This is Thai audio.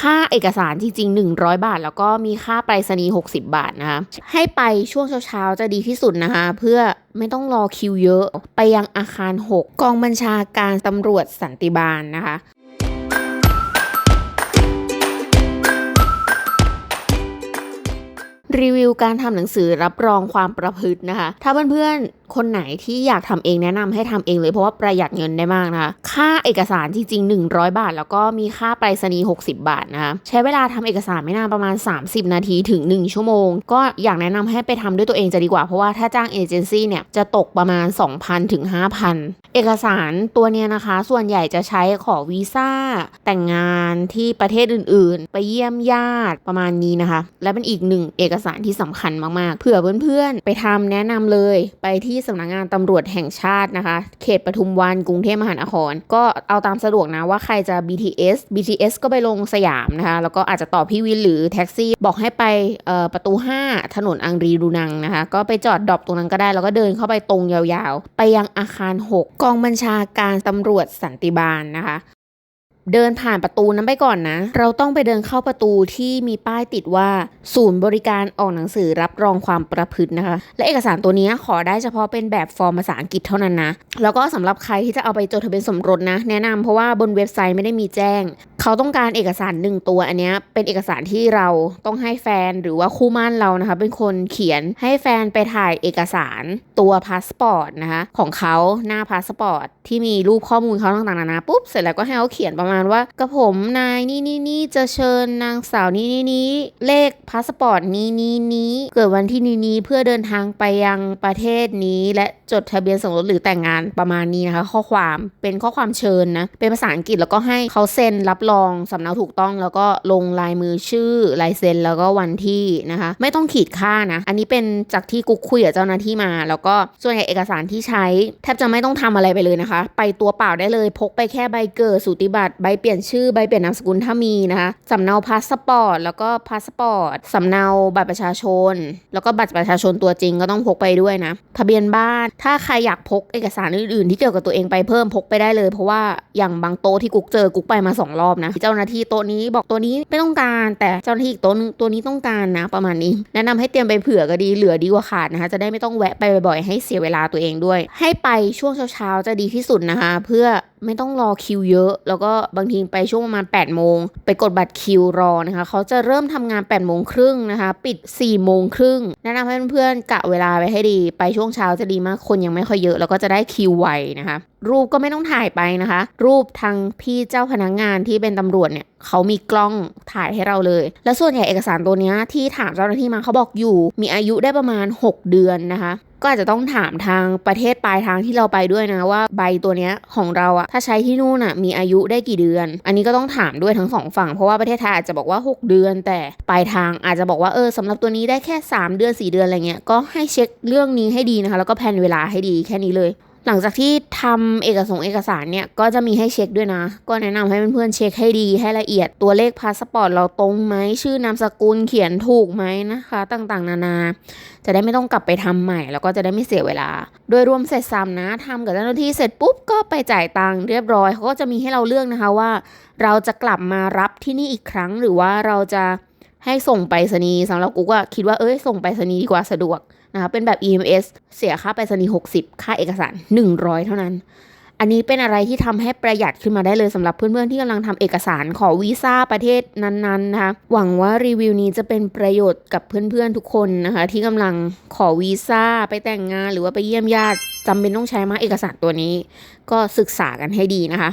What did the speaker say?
ค่าเอกสารจริง ๆ 100 บาท แล้วก็มีค่าไปรษณีย์60 บาทนะคะ ให้ไปช่วงเช้าๆ จะดีที่สุดนะคะ เพื่อไม่ต้องรอคิวเยอะ ไปยังอาคาร 6 กองบัญชาการตำรวจสันติบาลนะคะ รีวิวการทำหนังสือรับรองความประพฤตินะคะ ถ้าเพื่อนๆ คนไหนที่อยากทำเองแนะนำให้ทำเองเลยเพราะว่าประหยัดเงินได้มากนะคะ ค่าเอกสารจริง ๆ 100 บาท แล้วก็มีค่าไปรษณีย์60 บาทนะคะ ใช้เวลาทำเอกสารไม่นานประมาณ 30 นาทีถึง 1 ชั่วโมง ก็อยากแนะนำให้ไปทำด้วยตัวเองจะดีกว่า เพราะว่าถ้าจ้างเอเจนซี่เนี่ยจะตกประมาณ 2,000ถึง5,000 เอกสารตัวเนี้ยนะคะ ส่วนใหญ่จะใช้ขอวีซ่าแต่งงานที่ประเทศอื่น ๆ ไปเยี่ยมญาติประมาณนี้นะคะ และเป็นอีกหนึ่งเอกสารที่สำคัญมากๆ เผื่อเพื่อนๆ ไปทำแนะนำเลยไปที่สำนักงานตำรวจแห่งชาตินะคะ เขตปทุมวันกรุงเทพมหานคร ก็เอาตามสะดวกนะว่าใครจะ BTS BTS ก็ไปลงสยามนะคะ แล้วก็อาจจะต่อพี่วินหรือแท็กซี่ บอกให้ไปประตู 5 ถนนอังรีดูนังนะคะ ก็ไปจอดดรอปตรงนั้นก็ได้ แล้วก็เดินเข้าไปตรงยาวๆ ไปยังอาคาร 6 กองบัญชาการตำรวจสันติบาลนะคะ เดินผ่านประตูนั้นไปก่อนนะ เราต้องไปเดินเข้าประตูที่มีป้ายติดว่า ศูนย์บริการออกหนังสือรับรองความประพฤตินะคะ และเอกสารตัวนี้ขอได้เฉพาะเป็นแบบฟอร์มภาษาอังกฤษเท่านั้นนะ แล้วก็สำหรับใครที่จะเอาไปจดทะเบียนสมรสนะ แนะนำเพราะว่าบนเว็บไซต์ไม่ได้มีแจ้ง เขาต้องการเอกสารหนึ่งตัวอันนี้เป็นเอกสารที่เราต้องให้แฟนหรือว่าคู่มั่นเรานะคะ เป็นคนเขียนให้แฟนไปถ่ายเอกสารตัวพาสปอร์ตนะคะของเขาหน้าพาสปอร์ตที่มีรูปข้อมูลเขาต่างๆนานาปุ๊บเสร็จแล้วก็ให้เขาเขียนประมาณว่ากระผมนายนี่นี่นี่จะเชิญนางสาวนี่นี่นี้เลขพาสปอร์ตนี้นี้นี้เกิดวันที่นี้นี้เพื่อเดินทางไปยังประเทศนี้และ จดทะเบียนสมรสหรือแต่งงานประมาณนี้นะคะ ข้อความเป็นข้อความเชิญนะ เป็นภาษาอังกฤษแล้วก็ให้เขาเซ็นรับรองสำเนาถูกต้อง แล้วก็ลงลายมือชื่อลายเซ็นแล้วก็วันที่นะคะ ไม่ต้องขีดค่านะ อันนี้เป็นจากที่กุ๊กคุยกับเจ้าหน้าที่มา แล้วก็ส่วนใหญ่เอกสารที่ใช้ แทบจะไม่ต้องทำอะไรไปเลยนะคะ ไปตัวเปล่าได้เลยพกไปแค่ใบเกิดสูติบัตรใบเปลี่ยนชื่อใบเปลี่ยนนามสกุลถ้ามีนะคะสำเนาพาสปอร์ตแล้วก็พาสปอร์ตสำเนาบัตรประชาชน แล้วก็บัตรประชาชนตัวจริงก็ต้องพกไปด้วยนะ ทะเบียนบ้านถ้าใครอยากพกเอกสารอื่นๆ ที่เกี่ยวกับตัวเองไปเพิ่มพกไปได้เลย เพราะว่าอย่างบางโต๊ะที่กุ๊กเจอกุ๊กไปมาสองรอบนะ เจ้าหน้าที่โต๊ะนี้บอกตัวนี้ไม่ต้องการ แต่เจ้าหน้าที่อีกโต๊ะนึงตัวนี้ต้องการนะ ประมาณนี้ แนะนำให้เตรียมไปเผื่อก็ดีเหลือดีกว่าขาดนะคะ จะได้ไม่ต้องแวะไปบ่อยๆให้เสียเวลาตัวเองด้วย ให้ไปช่วงเช้าๆจะดีที่สุดนะคะ เพื่อ ไม่ต้องรอคิวเยอะ แล้วก็บางทีไปช่วงประมาณ 8 โมง ไปกดบัตรคิวรอนะคะเขาจะเริ่มทำงาน 8 โมงครึ่งนะคะ ปิด 4 โมงครึ่งแนะนำให้เพื่อนๆกะเวลาไปให้ดี ไปช่วงเช้าจะดีมากคนยังไม่ค่อยเยอะ แล้วก็จะได้คิวไวนะคะ รูปก็ไม่ต้องถ่ายไปนะคะ รูปทางพี่เจ้าพนักงงานที่เป็นตำรวจเนี่ยเขามีกล้องถ่ายให้เราเลย แล้วส่วนใหญ่เอกสารตัวเนี้ยที่ถามเจ้าหน้าที่มาเขาบอกอยู่ มีอายุได้ประมาณ 6 เดือนนะคะ ก็อาจจะต้องถามทางประเทศปลายทางที่เราไปด้วยนะว่าใบตัวเนี้ยของเราอะถ้าใช้ที่นู่นอะมีอายุได้กี่เดือน อันนี้ก็ต้องถามด้วยทั้งสองฝั่งเพราะว่าประเทศไทยอาจจะบอกว่า 6 เดือน แต่ปลายทางอาจจะบอกว่าเออสำหรับตัวนี้ได้แค่ 3 เดือน 4 เดือนอะไรเงี้ยก็ให้เช็คเรื่องนี้ให้ดีนะคะ แล้วก็แพนเวลาให้ดีแค่นี้เลย หลังจากที่ทำเอกสงเอกสารเนี่ยก็จะมีให้เช็คด้วยนะ ก็แนะนำให้เพื่อนๆเช็คให้ดีให้ละเอียดตัวเลขพาสปอร์ตเราตรงไหมชื่อนามสกุลเขียนถูกไหมนะคะ ต่างๆ นานา จะได้ไม่ต้องกลับไปทำใหม่ แล้วก็จะได้ไม่เสียเวลา โดยรวมเสร็จซ้ำนะทำกับเจ้าหน้าที่เสร็จปุ๊บก็ไปจ่ายตังค์เรียบร้อยเขาก็จะมีให้เราเลือกนะคะว่า เราจะกลับมารับที่นี่อีกครั้งหรือว่าเราจะให้ส่งไปรษณีย์สำหรับกูก็คิดว่าเอ้ยส่งไปรษณีย์ดีกว่าสะดวก นะคะเป็นแบบ EMS เสียค่าไปรษณีย์60 ค่าเอกสาร 100 เท่านั้น อันนี้เป็นอะไรที่ทำให้ประหยัดขึ้นมาได้เลยสำหรับเพื่อนๆที่กำลังทำเอกสารขอวีซ่าประเทศนั้นๆนะคะหวังว่ารีวิวนี้จะเป็นประโยชน์กับเพื่อนๆทุกคนนะคะที่กำลังขอวีซ่าไปแต่งงานหรือว่าไปเยี่ยมญาติจำเป็นต้องใช้มาเอกสารตัวนี้ ก็ศึกษากันให้ดีนะคะ